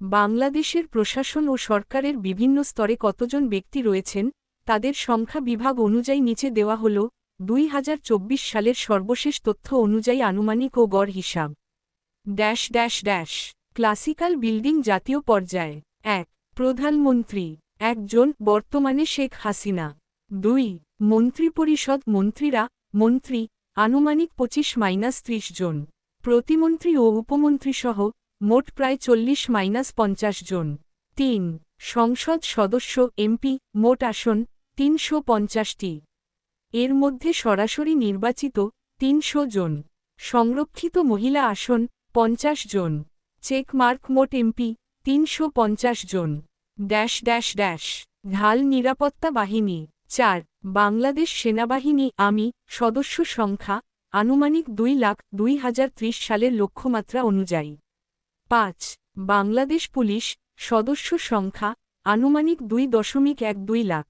বাংলাদেশের প্রশাসন ও সরকারের বিভিন্ন স্তরে কতজন ব্যক্তি রয়েছেন, তাদের সংখ্যা বিভাগ অনুযায়ী নিচে দেওয়া হল, দুই হাজার চব্বিশ সালের সর্বশেষ তথ্য অনুযায়ী আনুমানিক ও গড় হিসাব। Dash dash dash, classical building জাতীয় পর্যায়ে। এক, প্রধানমন্ত্রী। একজন, বর্তমানে শেখ হাসিনা। দুই, মন্ত্রিপরিষদ মন্ত্রীরা, মন্ত্রী, আনুমানিক পঁচিশ মাইনাস ত্রিশ জন। প্রতিমন্ত্রী ও উপমন্ত্রীসহ মোট প্রায় চল্লিশ মাইনাস পঞ্চাশ জন। তিন, সংসদ সদস্য এমপি, মোট আসন, তিনশো পঞ্চাশটি। এর মধ্যে সরাসরি নির্বাচিত তিনশো জন। সংরক্ষিত মহিলা আসন, পঞ্চাশ জন। চেকমার্ক মোট এমপি, তিনশো পঞ্চাশ জন। Dash dash dash. ঢাল নিরাপত্তা বাহিনী। চার, বাংলাদেশ সেনাবাহিনী আমি, সদস্য সংখ্যা, আনুমানিক দুই লাখ দুই হাজার ত্রিশ সালের লক্ষ্যমাত্রা অনুযায়ী। পাঁচ, বাংলাদেশ পুলিশ সদস্য সংখ্যা আনুমানিক দুই দশমিক এক দুই লাখ।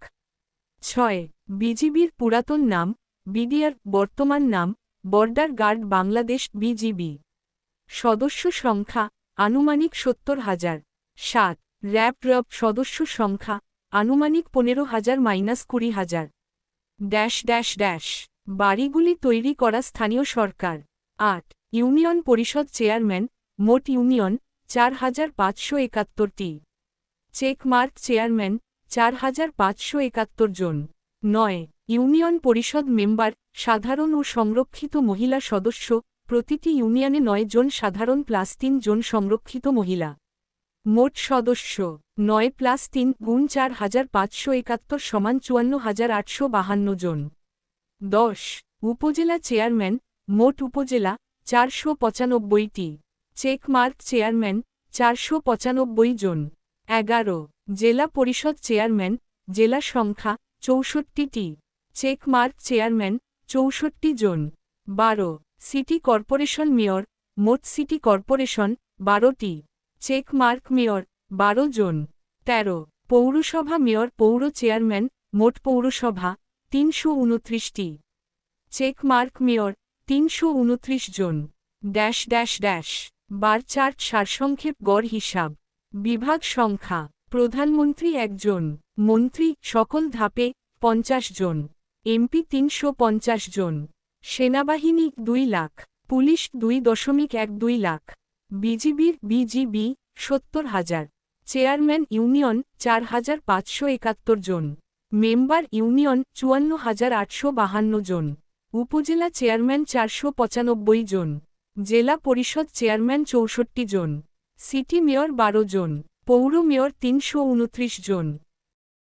ছয়, বিজিবির পুরাতন নাম, বিডিআর বর্তমান নাম, বর্ডার গার্ড বাংলাদেশ বিজিবি। সদস্য সংখ্যা আনুমানিক সত্তর হাজার। সাত, র্যাব রব সদস্য সংখ্যা আনুমানিক পনেরো হাজার মাইনাস কুড়ি হাজার। ড্যাশ ড্যাশ ড্যাশ, বাড়িগুলি তৈরি করা স্থানীয় সরকার। আট, ইউনিয়ন পরিষদ চেয়ারম্যান মোট ইউনিয়ন চার হাজার পাঁচশো একাত্তরটি। চেকমার্ক চেয়ারম্যান চার হাজার পাঁচশো একাত্তর জন। নয়, ইউনিয়ন পরিষদ মেম্বার, সাধারণ ও সংরক্ষিত মহিলা সদস্য, প্রতিটি ইউনিয়নে নয় জন সাধারণ প্লাস তিন জন সংরক্ষিত মহিলা। মোট সদস্য, নয় প্লাস তিন গুণ চার হাজার পাঁচশো একাত্তর সমান চুয়ান্ন হাজার আটশো বাহান্ন জন। দশ, উপজেলা চেয়ারম্যান, মোট উপজেলা চারশো পঁচানব্বইটি। চেকমার্ক চেয়ারম্যান চারশো পঁচানব্বই জন। এগারো। জেলা পরিষদ চেয়ারম্যান, জেলা সংখ্যা চৌষট্টিটি। চেকমার্ক চেয়ারম্যান চৌষট্টি জন। বারো। সিটি কর্পোরেশন মেয়র, মোট সিটি কর্পোরেশন বারোটি। চেকমার্ক মেয়র, বারো জন। তেরো। পৌরসভা মেয়র, পৌর চেয়ারম্যান, মোট পৌরসভা তিনশো উনত্রিশটি। চেকমার্ক মেয়র, তিনশো উনত্রিশ জন। Dash dash dash. Bar chart সারসংক্ষেপ গড় হিসাব। বিভাগ সংখ্যা। প্রধানমন্ত্রী একজন। মন্ত্রী সকল ধাপে পঞ্চাশ জন। এমপি তিনশো পঞ্চাশ জন। সেনাবাহিনী দুই লাখ। পুলিশ দুই দশমিক এক দুই লাখ। বিজিবির বিজিবি সত্তর হাজার। চেয়ারম্যান ইউনিয়ন চার হাজার পাঁচশো একাত্তর জন। মেম্বার ইউনিয়ন চুয়ান্ন হাজার আটশো বাহান্ন জন। উপজেলা চেয়ারম্যান চারশো পঁচানব্বই জন। জেলা পরিষদ চেয়ারম্যান চৌষট্টি জন সিটি মেয়র বারো জন পৌর মেয়র তিনশো উনত্রিশ জন।